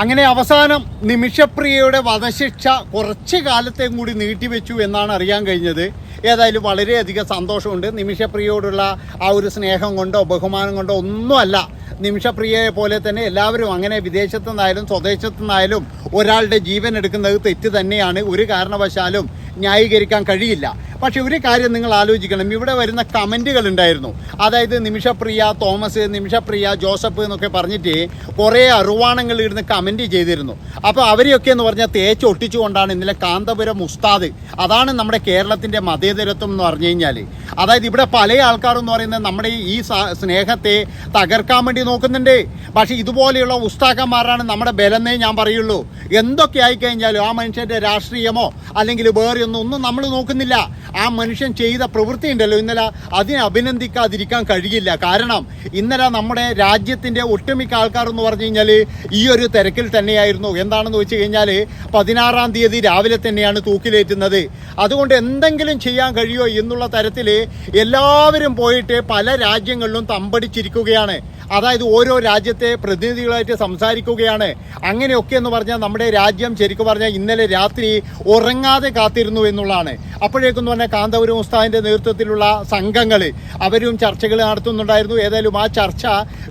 അങ്ങനെ അവസാനം നിമിഷപ്രിയയുടെ വധശിക്ഷ കുറച്ച് കാലത്തേക്കും കൂടി നീട്ടിവെച്ചു എന്നാണ് അറിയാൻ കഴിഞ്ഞത്. ഏതായാലും വളരെയധികം സന്തോഷമുണ്ട്. നിമിഷപ്രിയയോടുള്ള ആ ഒരു സ്നേഹം കൊണ്ടോ ബഹുമാനം കൊണ്ടോ ഒന്നുമല്ല. നിമിഷപ്രിയയെ പോലെ തന്നെ എല്ലാവരും അങ്ങനെ വിദേശത്തു നിന്നായാലും സ്വദേശത്തു നിന്നായാലും ഒരാളുടെ ജീവൻ എടുക്കുന്നത് തെറ്റ് തന്നെയാണ്. ഒരു കാരണവശാലും ന്യായീകരിക്കാൻ കഴിയില്ല. പക്ഷെ ഒരു കാര്യം നിങ്ങൾ ആലോചിക്കണം. ഇവിടെ വരുന്ന കമന്റുകൾ ഉണ്ടായിരുന്നു. അതായത് നിമിഷപ്രിയ തോമസ് നിമിഷപ്രിയ ജോസഫ് എന്നൊക്കെ പറഞ്ഞിട്ട് കുറേ അറുവാണങ്ങൾ ഇരുന്ന് കമന്റ് ചെയ്തിരുന്നു. അപ്പോൾ അവരെയൊക്കെ എന്ന് പറഞ്ഞാൽ തേച്ച് ഒട്ടിച്ചുകൊണ്ടാണ് ഇന്നലെ കാന്തപുരം ഉസ്താദ്. അതാണ് നമ്മുടെ കേരളത്തിന്റെ മതേതരത്വം എന്ന് പറഞ്ഞു കഴിഞ്ഞാൽ അതായത് ഇവിടെ പല ആൾക്കാരും എന്ന് പറയുന്നത് നമ്മുടെ ഈ സ്നേഹത്തെ തകർക്കാൻ വേണ്ടി നോക്കുന്നുണ്ട്. പക്ഷേ ഇതുപോലെയുള്ള ഉസ്താക്കന്മാരാണ് നമ്മുടെ ബലന്നേ ഞാൻ പറയുള്ളൂ. എന്തൊക്കെ ആയിക്കഴിഞ്ഞാലും ആ മനുഷ്യന്റെ രാഷ്ട്രീയമോ അല്ലെങ്കിൽ വേറെ ഒന്നും നമ്മൾ നോക്കുന്നില്ല. ആ മനുഷ്യൻ ചെയ്ത പ്രവൃത്തി ഉണ്ടല്ലോ. ഇന്നലെ അതിനെ അഭിനന്ദിക്കാതിരിക്കാൻ കഴിയില്ല. കാരണം ഇന്നലെ നമ്മുടെ രാജ്യത്തിന്റെ ഒട്ടുമിക്ക ആൾക്കാർ എന്ന് പറഞ്ഞു കഴിഞ്ഞാൽ ഈ ഒരു തിരക്കിൽ തന്നെയായിരുന്നു. എന്താണെന്ന് വെച്ച് കഴിഞ്ഞാൽ പതിനാറാം തീയതി രാവിലെ തന്നെയാണ് തൂക്കിലേറ്റുന്നത്. അതുകൊണ്ട് എന്തെങ്കിലും ചെയ്യാൻ കഴിയുമോ എന്നുള്ള തരത്തിൽ എല്ലാവരും പോയിട്ട് പല രാജ്യങ്ങളിലും തമ്പടിച്ചിരിക്കുകയാണ്. അതായത് ഓരോ രാജ്യത്തെ പ്രതിനിധികളായിട്ട് സംസാരിക്കുകയാണ്. അങ്ങനെയൊക്കെ എന്ന് പറഞ്ഞാൽ നമ്മുടെ രാജ്യം ശരിക്കും പറഞ്ഞാൽ ഇന്നലെ രാത്രി ഉറങ്ങാതെ കാത്തിരുന്നു എന്നുള്ളതാണ്. അപ്പോഴേക്കെന്ന് തന്നെ കാന്തപുരം ഉസ്താദിന്റെ നേതൃത്വത്തിലുള്ള സംഘങ്ങൾ അവരും ചർച്ചകൾ നടത്തുന്നുണ്ടായിരുന്നു. ഏതായാലും ആ ചർച്ച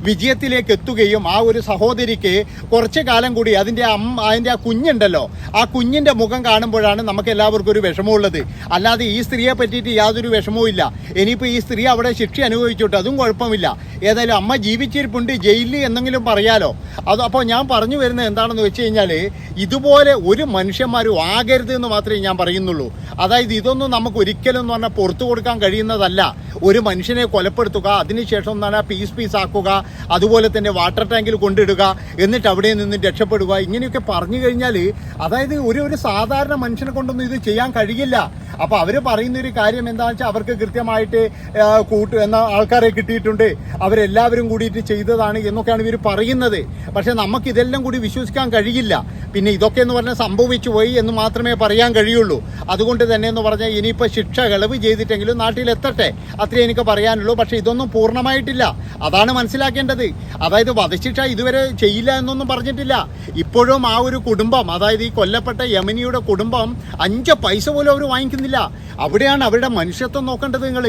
വിജയത്തിലേക്ക് എത്തുകയും ആ ഒരു സഹോദരിക്ക് കുറച്ച് കാലം കൂടി അതിന്റെ അമ്മ അതിന്റെ ആ കുഞ്ഞുണ്ടല്ലോ ആ കുഞ്ഞിന്റെ മുഖം കാണുമ്പോഴാണ് നമുക്ക് എല്ലാവർക്കും ഒരു വിഷമമുള്ളത്. അല്ലാതെ ഈ സ്ത്രീയെ പറ്റിയിട്ട് യാതൊരു വിഷമവും ഇല്ല. ഇനിയിപ്പോൾ ഈ സ്ത്രീ അവിടെ ശിക്ഷ അനുഭവിച്ചോട്ടെ അതും കുഴപ്പമില്ല. ഏതായാലും അമ്മ ജീവിച്ചിരിപ്പുണ്ട് ജയിലിൽ എന്തെങ്കിലും പറയാലോ. അത് അപ്പോൾ ഞാൻ പറഞ്ഞു വരുന്നത് എന്താണെന്ന് വെച്ച് കഴിഞ്ഞാൽ ഇതുപോലെ ഒരു മനുഷ്യന്മാരും ആകരുത് എന്ന് മാത്രമേ ഞാൻ പറയുന്നുള്ളൂ. അതായത് ഇതൊന്നും നമുക്ക് ഒരിക്കലും എന്ന് പറഞ്ഞാൽ പുറത്തു കൊടുക്കാൻ കഴിയുന്നതല്ല. ഒരു മനുഷ്യനെ കൊലപ്പെടുത്തുക അതിനുശേഷം എന്ന് പറഞ്ഞാൽ പീസ് പീസ് ആക്കുക അതുപോലെ തന്നെ വാട്ടർ ടാങ്കിൽ കൊണ്ടിടുക എന്നിട്ട് അവിടെ നിന്ന് രക്ഷപ്പെടുക ഇങ്ങനെയൊക്കെ പറഞ്ഞു കഴിഞ്ഞാൽ അതായത് ഒരു ഒരു സാധാരണ മനുഷ്യനെ കൊണ്ടൊന്നും ഇത് ചെയ്യാൻ കഴിയില്ല. അപ്പോൾ അവർ പറയുന്ന ഒരു കാര്യം എന്താണെന്ന് വെച്ചാൽ അവർക്ക് കൃത്യമായിട്ട് കൂട്ട് എന്ന ആൾക്കാരെ കിട്ടിയിട്ടുണ്ട്. അവരെല്ലാവരും കൂടിയിട്ട് ചെയ്തതാണ് എന്നൊക്കെയാണ് ഇവർ പറയുന്നത്. പക്ഷേ നമുക്ക് ഇതെല്ലാം കൂടി വിശ്വസിക്കാൻ കഴിയില്ല. പിന്നെ ഇതൊക്കെ എന്ന് പറഞ്ഞാൽ സംഭവിച്ചു പോയി എന്ന് മാത്രമേ പറയാൻ കഴിയുള്ളൂ. അതുകൊണ്ട് തന്നെ എന്ന് പറഞ്ഞാൽ ഇനിയിപ്പോൾ ശിക്ഷ ഇളവ് ചെയ്തിട്ടെങ്കിലും നാട്ടിലെത്തട്ടെ അത്രേ എനിക്ക് പറയാനുള്ളൂ. പക്ഷേ ഇതൊന്നും പൂർണമായിട്ടില്ല. അതാണ് മനസ്സിലാക്കേണ്ടത്. അതായത് വധശിക്ഷ ഇതുവരെ ചെയ്യില്ല എന്നൊന്നും പറഞ്ഞിട്ടില്ല. ഇപ്പോഴും ആ ഒരു കുടുംബം അതായത് ഈ കൊല്ലപ്പെട്ട യമനിയുടെ കുടുംബം അഞ്ച് പൈസ പോലും അവർ വാങ്ങിക്കുന്നില്ല. അവിടെയാണ് അവരുടെ മനുഷ്യത്വം നോക്കേണ്ടത് നിങ്ങൾ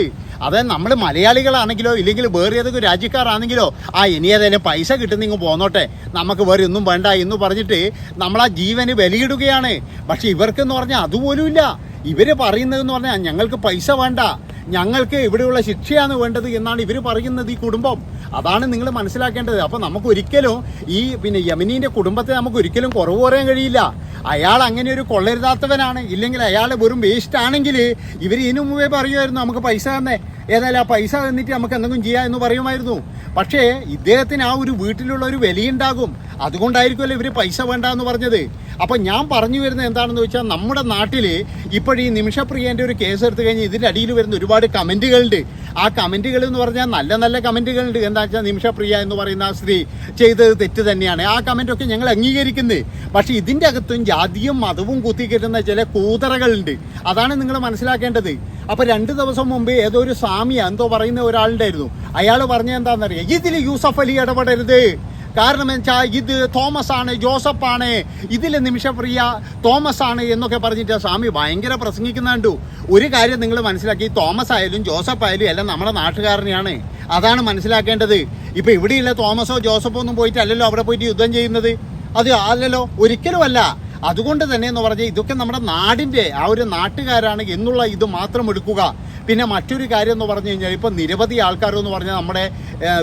അതായത് നമ്മൾ മലയാളികളാണെങ്കിലോ ഇല്ലെങ്കിൽ വേറെ ഏതൊക്കെ രാജ്യക്കാരാണെങ്കിലോ ആ ഇനി ഏതായാലും പൈസ കിട്ടുന്ന ഇങ്ങ് പോന്നോട്ടെ. നമുക്ക് വേറെ ഒന്നും വേണ്ട എന്ന് പറഞ്ഞിട്ട് നമ്മൾ ആ ജീവന് വിലയിടുകയാണ് പക്ഷെ ഇവർക്കെന്ന് പറഞ്ഞാൽ അതുപോലുമില്ല ഇവർ പറയുന്നതെന്ന് പറഞ്ഞാൽ ഞങ്ങൾക്ക് പൈസ വേണ്ട. ഞങ്ങൾക്ക് ഇവിടെയുള്ള ശിക്ഷയാണ് വേണ്ടത് എന്നാണ് ഇവർ പറയുന്നത് ഈ കുടുംബം. അതാണ് നിങ്ങൾ മനസ്സിലാക്കേണ്ടത്. അപ്പോൾ നമുക്ക് ഒരിക്കലും ഈ പിന്നെ യമനീന്റെ കുടുംബത്തെ നമുക്ക് ഒരിക്കലും കുറവ് പറയാൻ കഴിയില്ല. അയാൾ അങ്ങനെ ഒരു കൊള്ളരുതാത്തവനാണ്. ഇല്ലെങ്കിൽ അയാൾ വെറും വേസ്റ്റ് ആണെങ്കിൽ ഇവർ ഇതിനു മുമ്പേ പറയുമായിരുന്നു നമുക്ക് പൈസ തന്നെ. ഏതായാലും ആ പൈസ തന്നിട്ട് നമുക്ക് എന്തെങ്കിലും ചെയ്യാം എന്ന് പറയുമായിരുന്നു. പക്ഷേ ഇദ്ദേഹത്തിന് ആ ഒരു വീട്ടിലുള്ള ഒരു വിലയുണ്ടാകും. അതുകൊണ്ടായിരിക്കുമല്ലോ ഇവർ പൈസ വേണ്ട എന്ന് പറഞ്ഞത്. അപ്പം ഞാൻ പറഞ്ഞു വരുന്നത് എന്താണെന്ന് വെച്ചാൽ നമ്മുടെ നാട്ടിൽ ഇപ്പോഴീ നിമിഷപ്രിയന്റെ ഒരു കേസ് എടുത്തു കഴിഞ്ഞാൽ ഇതിന്റെ അടിയിൽ വരുന്ന ഒരുപാട് കമന്റുകളുണ്ട് ആ കമന്റുകൾ എന്ന് പറഞ്ഞാൽ നല്ല നല്ല കമന്റുകളുണ്ട് എന്താ വെച്ചാൽ നിമിഷപ്രിയ എന്ന് പറയുന്ന ആ സ്ത്രീ ചെയ്തത് തെറ്റ് തന്നെയാണ്. ആ കമന്റൊക്കെ ഞങ്ങൾ അംഗീകരിക്കുന്നത് പക്ഷേ ഇതിന്റെ അകത്തും ജാതിയും മതവും കുത്തിക്കിട്ടുന്ന ചില കൂതറകളുണ്ട്. അതാണ് നിങ്ങൾ മനസ്സിലാക്കേണ്ടത്. അപ്പോൾ രണ്ട് ദിവസം മുമ്പ് ഏതോ ഒരു സ്വാമിയ എന്തോ പറയുന്ന ഒരാളുണ്ടായിരുന്നു. അയാൾ പറഞ്ഞ എന്താണെന്നറിയാം? ഇതിൽ യൂസഫ് അലി ഇടപെടരുത്. കാരണം വെച്ചാൽ ഇത് തോമസ് ആണ് ജോസഫ് ആണ് ഇതിൽ നിമിഷപ്രിയ തോമസ് ആണ് എന്നൊക്കെ പറഞ്ഞിട്ട് സ്വാമി ഭയങ്കര പ്രസംഗിക്കുന്നുണ്ടു ഒരു കാര്യം നിങ്ങൾ മനസ്സിലാക്കി തോമസ് ആയാലും ജോസഫ് ആയാലും എല്ലാം നമ്മുടെ നാട്ടുകാരനെയാണ്. അതാണ് മനസ്സിലാക്കേണ്ടത്. ഇപ്പൊ ഇവിടെയുള്ള തോമസോ ജോസഫോ ഒന്നും പോയിട്ടല്ലല്ലോ അവിടെ പോയിട്ട് യുദ്ധം ചെയ്യുന്നത്? അത് അല്ലല്ലോ. ഒരിക്കലും അല്ല അതുകൊണ്ട് തന്നെ എന്ന് പറഞ്ഞാൽ ഇതൊക്കെ നമ്മുടെ നാടിന്റെ ആ ഒരു നാട്ടുകാരാണ് എന്നുള്ള ഇത് മാത്രം എടുക്കുക. പിന്നെ മറ്റൊരു കാര്യം എന്ന് പറഞ്ഞു കഴിഞ്ഞാൽ ഇപ്പോൾ നിരവധി ആൾക്കാരെന്ന് പറഞ്ഞാൽ നമ്മുടെ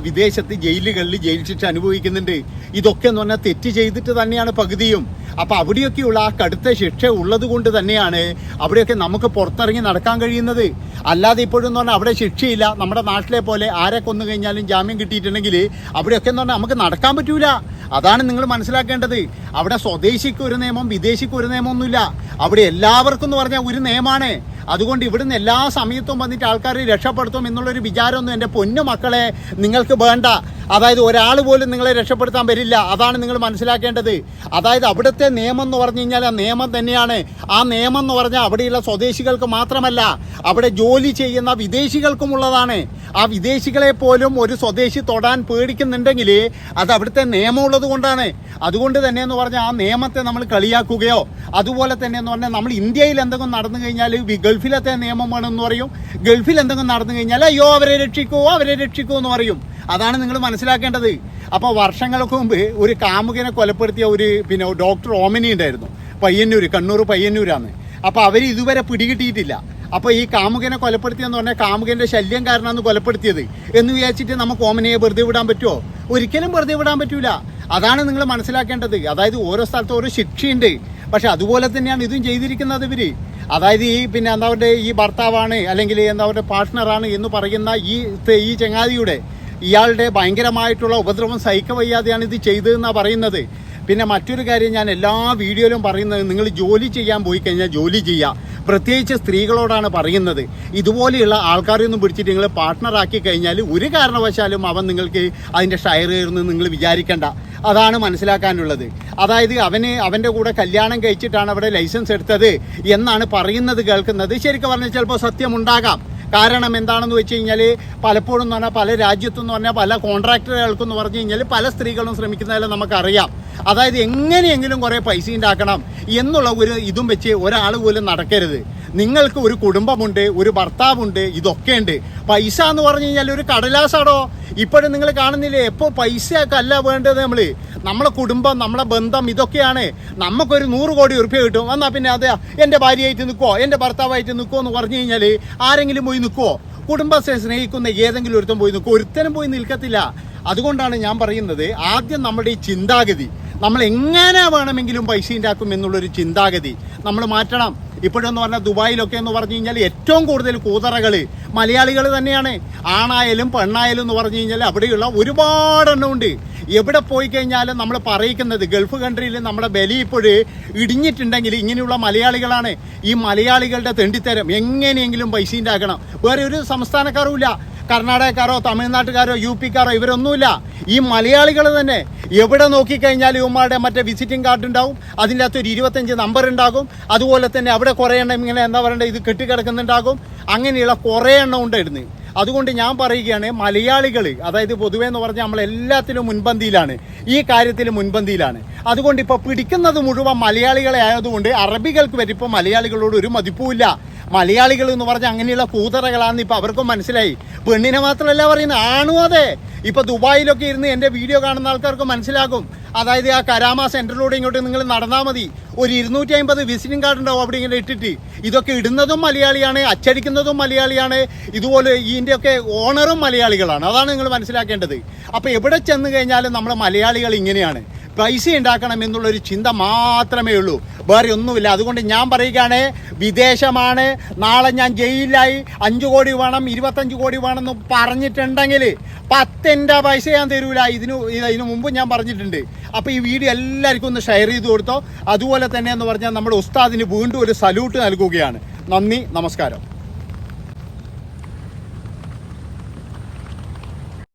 വിദേശത്ത് ജയിലുകളിൽ ജയിൽ ശിക്ഷ അനുഭവിക്കുന്നുണ്ട്. ഇതൊക്കെ എന്ന് പറഞ്ഞാൽ തെറ്റ് ചെയ്തിട്ട് തന്നെയാണ് പകുതിയും. അപ്പോൾ അവിടെയൊക്കെയുള്ള ആ കടുത്ത ശിക്ഷ ഉള്ളത് കൊണ്ട് തന്നെയാണ് അവിടെയൊക്കെ നമുക്ക് പുറത്തിറങ്ങി നടക്കാൻ കഴിയുന്നത്. അല്ലാതെ ഇപ്പോഴും എന്ന് പറഞ്ഞാൽ അവിടെ ശിക്ഷയില്ല. നമ്മുടെ നാട്ടിലെ പോലെ ആരെ കൊന്നു കഴിഞ്ഞാലും ജാമ്യം കിട്ടിയിട്ടുണ്ടെങ്കിൽ അവിടെയൊക്കെ എന്ന് പറഞ്ഞാൽ നമുക്ക് നടക്കാൻ പറ്റൂല. അതാണ് നിങ്ങൾ മനസ്സിലാക്കേണ്ടത്. അവിടെ സ്വദേശിക്ക് ഒരു നിയമം വിദേശിക്ക് ഒരു നിയമമൊന്നുമില്ല. അവിടെ എല്ലാവർക്കും എന്ന് പറഞ്ഞാൽ ഒരു നിയമമാണ് അതുകൊണ്ട് ഇവിടുന്ന് എല്ലാ സമയത്തും വന്നിട്ട് ആൾക്കാരെ രക്ഷപ്പെടുത്തും എന്നുള്ളൊരു വിചാരമൊന്നും എന്റെ പൊന്നു മക്കളെ നിങ്ങൾക്ക് വേണ്ട. അതായത് ഒരാൾ പോലും നിങ്ങളെ രക്ഷപ്പെടുത്താൻ വരില്ല. അതാണ് നിങ്ങൾ മനസ്സിലാക്കേണ്ടത്. അതായത് അവിടുത്തെ നിയമം എന്ന് പറഞ്ഞു കഴിഞ്ഞാൽ ആ നിയമം തന്നെയാണ്. ആ നിയമം എന്ന് പറഞ്ഞാൽ അവിടെയുള്ള സ്വദേശികൾക്ക് മാത്രമല്ല അവിടെ ജോലി ചെയ്യുന്ന വിദേശികൾക്കും ഉള്ളതാണ്. ആ വിദേശികളെ പോലും ഒരു സ്വദേശി തൊടാൻ പേടിക്കുന്നുണ്ടെങ്കിൽ അത് അവിടുത്തെ നിയമമുള്ളത് കൊണ്ടാണ്. അതുകൊണ്ട് തന്നെ എന്ന് പറഞ്ഞാൽ ആ നിയമത്തെ നമ്മൾ കളിയാക്കുകയോ അതുപോലെ തന്നെ എന്ന് പറഞ്ഞാൽ നമ്മൾ ഇന്ത്യയിൽ എന്തെങ്കിലും നടന്നു കഴിഞ്ഞാൽ വി- ഗൾഫിലത്തെ നിയമം വേണമെന്ന് പറയും. ഗൾഫിൽ എന്തെങ്കിലും നടന്നു കഴിഞ്ഞാൽ അയ്യോ അവരെ രക്ഷിക്കൂ അവരെ രക്ഷിക്കൂ എന്ന് പറയും. അതാണ് നിങ്ങൾ മനസ്സിലാക്കേണ്ടത്. അപ്പോൾ വർഷങ്ങൾക്ക് മുമ്പ് ഒരു കാമുകനെ കൊലപ്പെടുത്തിയ ഒരു പിന്നെ ഡോക്ടർ ഓമനി ഉണ്ടായിരുന്നു. പയ്യന്നൂർ കണ്ണൂർ പയ്യന്നൂരാണ്. അപ്പോൾ അവർ ഇതുവരെ പിടികിട്ടിയിട്ടില്ല. അപ്പോൾ ഈ കാമുകനെ കൊലപ്പെടുത്തിയെന്ന് പറഞ്ഞാൽ കാമുകന്റെ ശല്യം കാരണമാണ് കൊലപ്പെടുത്തിയത് എന്ന് വിചാരിച്ചിട്ട് നമുക്ക് ഓമനയെ വെറുതെ വിടാൻ പറ്റുമോ ഒരിക്കലും വെറുതെ വിടാൻ പറ്റൂല. അതാണ് നിങ്ങൾ മനസ്സിലാക്കേണ്ടത്. അതായത് ഓരോ സ്ഥലത്ത് ഓരോ ശിക്ഷയുണ്ട്. പക്ഷെ അതുപോലെ തന്നെയാണ് ഇതും ചെയ്തിരിക്കുന്നത് ഇവർ. അതായത് ഈ പിന്നെ എന്താ പറയുക ഈ ഭർത്താവാണ് അല്ലെങ്കിൽ എന്താ പറയുക പാർട്ട്ണറാണ് എന്ന് പറയുന്ന ഈ ഈ ചങ്ങാതിയുടെ ഇയാളുടെ ഭയങ്കരമായിട്ടുള്ള ഉപദ്രവം സഹിക്ക വയ്യാതെയാണ് ഇത് ചെയ്തതെന്നാണ് പറയുന്നത്. പിന്നെ മറ്റൊരു കാര്യം ഞാൻ എല്ലാ വീഡിയോയിലും പറയുന്നത് നിങ്ങൾ ജോലി ചെയ്യാൻ പോയി കഴിഞ്ഞാൽ ജോലി ചെയ്യുക പ്രത്യേകിച്ച് സ്ത്രീകളോടാണ് പറയുന്നത്. ഇതുപോലെയുള്ള ആൾക്കാരെയൊന്നും പിടിച്ചിട്ട് നിങ്ങൾ പാർട്ട്ണറാക്കി കഴിഞ്ഞാൽ ഒരു കാരണവശാലും അവൻ നിങ്ങൾക്ക് അതിന്റെ ഷയർ കയറുന്നു നിങ്ങൾ വിചാരിക്കേണ്ട. അതാണ് മനസ്സിലാക്കാനുള്ളത്. അതായത് അവന് അവന്റെ കൂടെ കല്യാണം കഴിച്ചിട്ടാണ് അവിടെ ലൈസൻസ് എടുത്തത് എന്നാണ് പറയുന്നത് കേൾക്കുന്നത്. ശരിക്കും പറഞ്ഞാൽ ചിലപ്പോൾ സത്യമുണ്ടാകാം കാരണം എന്താണെന്ന് വെച്ച് കഴിഞ്ഞാൽ പലപ്പോഴും എന്ന് പറഞ്ഞാൽ പല രാജ്യത്തും എന്ന് പറഞ്ഞാൽ പല കോൺട്രാക്ടറുകൾക്കും എന്ന് പറഞ്ഞു കഴിഞ്ഞാൽ പല സ്ത്രീകളും ശ്രമിക്കുന്നതെല്ലാം നമുക്കറിയാം. അതായത് എങ്ങനെയെങ്കിലും കുറേ പൈസ ഉണ്ടാക്കണം എന്നുള്ള ഒരു ഇതും വെച്ച് ഒരാൾ പോലും നടക്കരുത്. നിങ്ങൾക്ക് ഒരു കുടുംബമുണ്ട് ഒരു ഭർത്താവുണ്ട് ഇതൊക്കെ ഉണ്ട് പൈസ എന്ന് പറഞ്ഞു കഴിഞ്ഞാൽ ഒരു കടലാസാടോ? ഇപ്പോഴും നിങ്ങൾ കാണുന്നില്ലേ? എപ്പോൾ പൈസയൊക്കെ അല്ല വേണ്ടത് നമ്മൾ നമ്മളെ കുടുംബം നമ്മളെ ബന്ധം ഇതൊക്കെയാണ്. നമുക്കൊരു നൂറ് കോടി ഉറുപ്പ്യ കിട്ടും. എന്നാൽ പിന്നെ അതെ എന്റെ ഭാര്യയായിട്ട് നിൽക്കുമോ എന്റെ ഭർത്താവായിട്ട് നിൽക്കുമോ എന്ന് പറഞ്ഞു കഴിഞ്ഞാൽ ആരെങ്കിലും പോയി നിൽക്കുമോ കുടുംബത്തെ സ്നേഹിക്കുന്ന ഏതെങ്കിലും ഒരുത്തൻ പോയി നിൽക്കും ഒരുത്തനും പോയി നിൽക്കത്തില്ല. അതുകൊണ്ടാണ് ഞാൻ പറയുന്നത് ആദ്യം നമ്മുടെ ഈ ചിന്താഗതി. നമ്മൾ എങ്ങനെ വേണമെങ്കിലും പൈസ ഉണ്ടാക്കും എന്നുള്ളൊരു ചിന്താഗതി നമ്മൾ മാറ്റണം. ഇപ്പോഴെന്ന് പറഞ്ഞാൽ ദുബായിലൊക്കെ എന്ന് പറഞ്ഞു കഴിഞ്ഞാൽ ഏറ്റവും കൂടുതൽ കൂതറകൾ മലയാളികൾ തന്നെയാണ്. ആണായാലും പെണ്ണായാലും എന്ന് പറഞ്ഞു കഴിഞ്ഞാൽ അവിടെയുള്ള ഒരുപാട് എണ്ണമുണ്ട് എവിടെ പോയി കഴിഞ്ഞാലും നമ്മൾ പറയിക്കുന്നത് ഗൾഫ് കൺട്രിയിൽ നമ്മുടെ ബലി ഇപ്പോൾ ഇടിഞ്ഞിട്ടുണ്ടെങ്കിൽ ഇങ്ങനെയുള്ള മലയാളികളാണ്. ഈ മലയാളികളുടെ തെണ്ടിത്തരം എങ്ങനെയെങ്കിലും പൈസ ഉണ്ടാക്കണം വേറെ ഒരു സംസ്ഥാനക്കാരും ഇല്ല കർണാടകക്കാരോ തമിഴ്നാട്ടുകാരോ യു പിക്കാരോ ഇവരൊന്നുമില്ല. ഈ മലയാളികൾ തന്നെ എവിടെ നോക്കിക്കഴിഞ്ഞാലും ഇവന്മാരുടെ മറ്റേ വിസിറ്റിംഗ് കാർഡ് ഉണ്ടാവും. അതിന്റെ അകത്ത് ഒരു ഇരുപത്തഞ്ച് നമ്പർ ഉണ്ടാകും. അതുപോലെ തന്നെ അവിടെ കുറേ എണ്ണം ഇങ്ങനെ എന്താ പറയണ്ടേ ഇത് കെട്ടിക്കിടക്കുന്നുണ്ടാകും. അങ്ങനെയുള്ള കുറേ എണ്ണം ഉണ്ടായിരുന്നു അതുകൊണ്ട് ഞാൻ പറയുകയാണ് മലയാളികൾ അതായത് പൊതുവേ എന്ന് പറഞ്ഞാൽ നമ്മൾ എല്ലാത്തിലും മുൻപന്തിയിലാണ്. ഈ കാര്യത്തിൽ മുൻപന്തിയിലാണ്. അതുകൊണ്ട് ഇപ്പോൾ പിടിക്കുന്നത് മുഴുവൻ മലയാളികളെ ആയതുകൊണ്ട് അറബികൾക്ക് വരെ ഇപ്പോൾ മലയാളികളോട് ഒരു മതിപ്പുമില്ല. മലയാളികൾ എന്ന് പറഞ്ഞാൽ അങ്ങനെയുള്ള കൂതറകളാണെന്ന് ഇപ്പോൾ അവർക്കും മനസ്സിലായി. പെണ്ണിനെ മാത്രമല്ല പറയുന്നത് ആണു അതെ. ഇപ്പൊ ദുബായിലൊക്കെ ഇരുന്ന് എന്റെ വീഡിയോ കാണുന്ന ആൾക്കാർക്ക് മനസ്സിലാകും. അതായത് ആ കരാമ സെന്ററിലൂടെ ഇങ്ങോട്ട് നിങ്ങൾ നടന്നാൽ മതി. ഒരു ഇരുന്നൂറ്റി അമ്പത് വിസിറ്റിംഗ് കാർഡ് ഉണ്ടാവും അവിടെ ഇങ്ങനെ ഇട്ടിട്ട്. ഇതൊക്കെ ഇടുന്നതും മലയാളിയാണ് അച്ചടിക്കുന്നതും മലയാളിയാണ്. ഇതുപോലെ ഇതിന്റെയൊക്കെ ഓണറും മലയാളികളാണ്. അതാണ് നിങ്ങൾ മനസ്സിലാക്കേണ്ടത്. അപ്പോൾ എവിടെ ചെന്ന് കഴിഞ്ഞാലും നമ്മുടെ മലയാളികൾ ഇങ്ങനെയാണ്. പൈസ ഉണ്ടാക്കണം എന്നുള്ളൊരു ചിന്ത മാത്രമേ ഉള്ളൂ. വേറെ ഒന്നുമില്ല. അതുകൊണ്ട് ഞാൻ പറയുകയാണ് വിദേശമാണ്. നാളെ ഞാൻ ജയിലിലായി. അഞ്ച് കോടി വേണം ഇരുപത്തഞ്ച് കോടി വേണം എന്ന് പറഞ്ഞിട്ടുണ്ടെങ്കിൽ പത്തിന്റെ പൈസ ഞാൻ തരൂല. ഇതിന് ഇതിന് മുമ്പ് ഞാൻ പറഞ്ഞിട്ടുണ്ട്. അപ്പോൾ ഈ വീഡിയോ എല്ലാവർക്കും ഒന്ന് ഷെയർ ചെയ്ത് കൊടുത്തോ. അതുപോലെ തന്നെ എന്ന് പറഞ്ഞാൽ നമ്മുടെ ഉസ്താദിന് വീണ്ടും ഒരു സല്യൂട്ട് നൽകുകയാണ്. നന്ദി നമസ്കാരം.